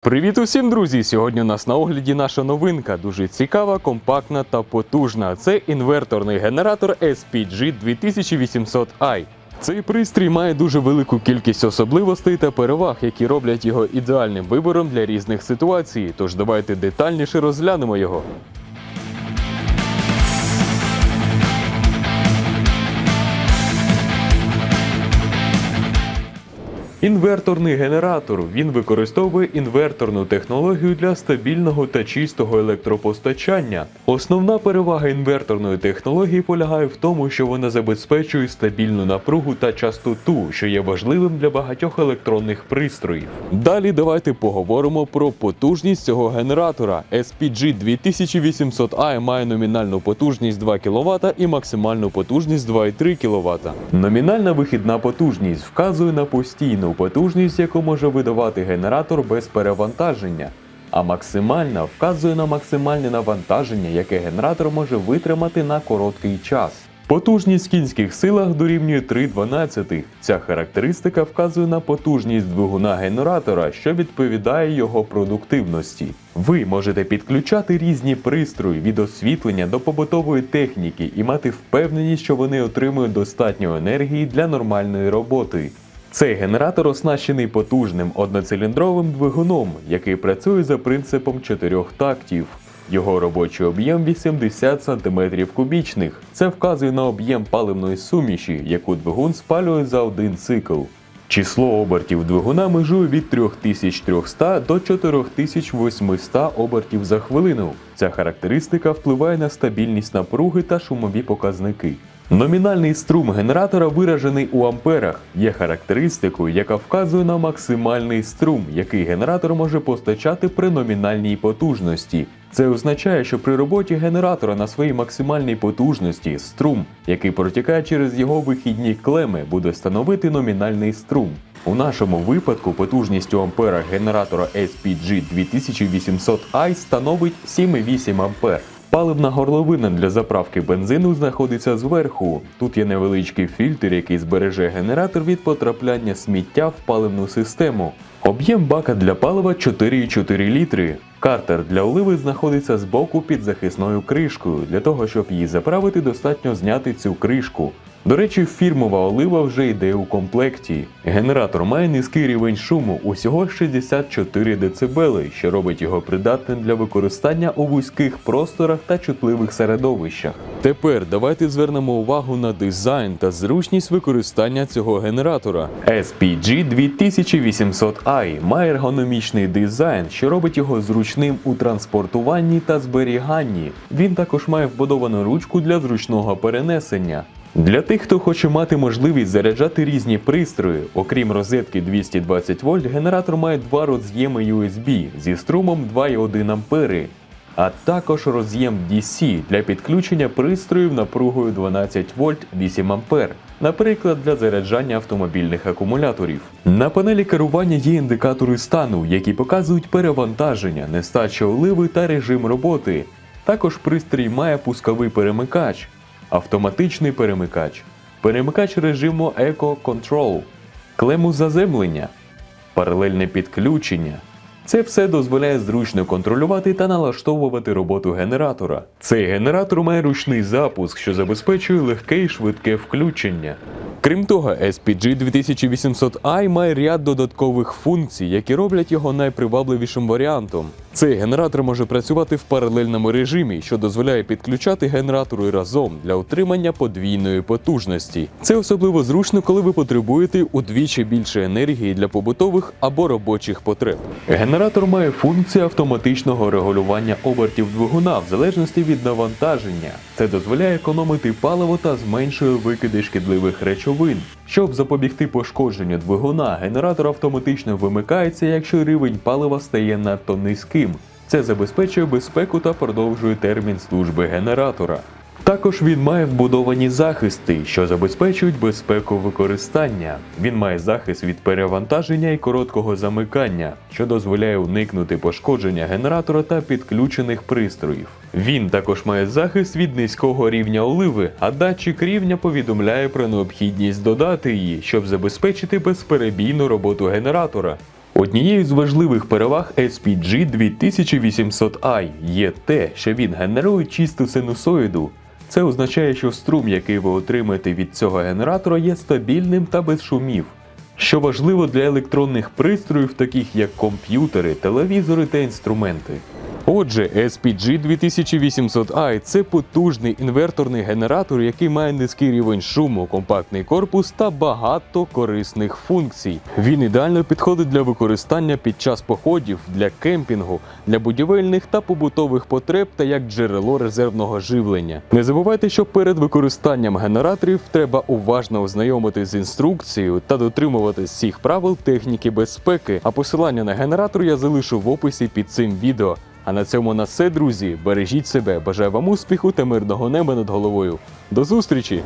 Привіт усім, друзі! Сьогодні у нас на огляді наша новинка, дуже цікава, компактна та потужна. Це інверторний генератор SPG 2800i. Цей пристрій має дуже велику кількість особливостей та переваг, які роблять його ідеальним вибором для різних ситуацій. Тож давайте детальніше розглянемо його. Інверторний генератор. Він використовує інверторну технологію для стабільного та чистого електропостачання. Основна перевага інверторної технології полягає в тому, що вона забезпечує стабільну напругу та частоту, що є важливим для багатьох електронних пристроїв. Далі давайте поговоримо про потужність цього генератора. SPG 2800i має номінальну потужність 2 кВт і максимальну потужність 2,3 кВт. Номінальна вихідна потужність вказує на постійну потужність, яку може видавати генератор без перевантаження. А максимальна вказує на максимальне навантаження, яке генератор може витримати на короткий час. Потужність в кінських силах дорівнює 3,12. Ця характеристика вказує на потужність двигуна генератора, що відповідає його продуктивності. Ви можете підключати різні пристрої від освітлення до побутової техніки і мати впевненість, що вони отримують достатньо енергії для нормальної роботи. Цей генератор оснащений потужним одноциліндровим двигуном, який працює за принципом чотирьох тактів. Його робочий об'єм 80 см кубічних. Це вказує на об'єм паливної суміші, яку двигун спалює за один цикл. Число обертів двигуна межує від 3300 до 4800 обертів за хвилину. Ця характеристика впливає на стабільність напруги та шумові показники. Номінальний струм генератора виражений у амперах, є характеристикою, яка вказує на максимальний струм, який генератор може постачати при номінальній потужності. Це означає, що при роботі генератора на своїй максимальній потужності струм, який протікає через його вихідні клеми, буде становити номінальний струм. У нашому випадку потужність у амперах генератора SPG 2800i становить 7,8 ампер. Паливна горловина для заправки бензину знаходиться зверху. Тут є невеличкий фільтр, який збереже генератор від потрапляння сміття в паливну систему. Об'єм бака для палива 4,4 літри. Картер для оливи знаходиться збоку під захисною кришкою. Для того, щоб її заправити, достатньо зняти цю кришку. До речі, фірмова олива вже йде у комплекті. Генератор має низький рівень шуму, усього 64 дБ, що робить його придатним для використання у вузьких просторах та чутливих середовищах. Тепер давайте звернемо увагу на дизайн та зручність використання цього генератора. SPG 2800i має ергономічний дизайн, що робить його зручним у транспортуванні та зберіганні. Він також має вбудовану ручку для зручного перенесення. Для тих, хто хоче мати можливість заряджати різні пристрої, окрім розетки 220 вольт, генератор має два роз'єми USB зі струмом 2,1 ампери, а також роз'єм DC для підключення пристроїв напругою 12 вольт 8 ампер. Наприклад, для заряджання автомобільних акумуляторів. На панелі керування є індикатори стану, які показують перевантаження, нестача оливи та режим роботи. Також пристрій має пусковий перемикач, автоматичний перемикач, перемикач режиму Eco Control, клему заземлення, паралельне підключення. Це все дозволяє зручно контролювати та налаштовувати роботу генератора. Цей генератор має ручний запуск, що забезпечує легке і швидке включення. Крім того, SPG 2800i має ряд додаткових функцій, які роблять його найпривабливішим варіантом. Цей генератор може працювати в паралельному режимі, що дозволяє підключати генератори разом для отримання подвійної потужності. Це особливо зручно, коли ви потребуєте удвічі більше енергії для побутових або робочих потреб. Генератор має функцію автоматичного регулювання обертів двигуна в залежності від навантаження. Це дозволяє економити паливо та зменшує викиди шкідливих речовин. Щоб запобігти пошкодженню двигуна, генератор автоматично вимикається, якщо рівень палива стає надто низьким. Це забезпечує безпеку та продовжує термін служби генератора. Також він має вбудовані захисти, що забезпечують безпеку використання. Він має захист від перевантаження і короткого замикання, що дозволяє уникнути пошкодження генератора та підключених пристроїв. Він також має захист від низького рівня оливи, а датчик рівня повідомляє про необхідність додати її, щоб забезпечити безперебійну роботу генератора. Однією з важливих переваг SPG 2800i є те, що він генерує чисту синусоїду. Це означає, що струм, який ви отримаєте від цього генератора, є стабільним та без шумів. Що важливо для електронних пристроїв, таких як комп'ютери, телевізори та інструменти. Отже, SPG 2800i це потужний інверторний генератор, який має низький рівень шуму, компактний корпус та багато корисних функцій. Він ідеально підходить для використання під час походів, для кемпінгу, для будівельних та побутових потреб та як джерело резервного живлення. Не забувайте, що перед використанням генераторів треба уважно ознайомитись з інструкцією та дотримуватись всіх правил техніки безпеки. А посилання на генератор я залишу в описі під цим відео. А на цьому на все, друзі. Бережіть себе. Бажаю вам успіху та мирного неба над головою. До зустрічі!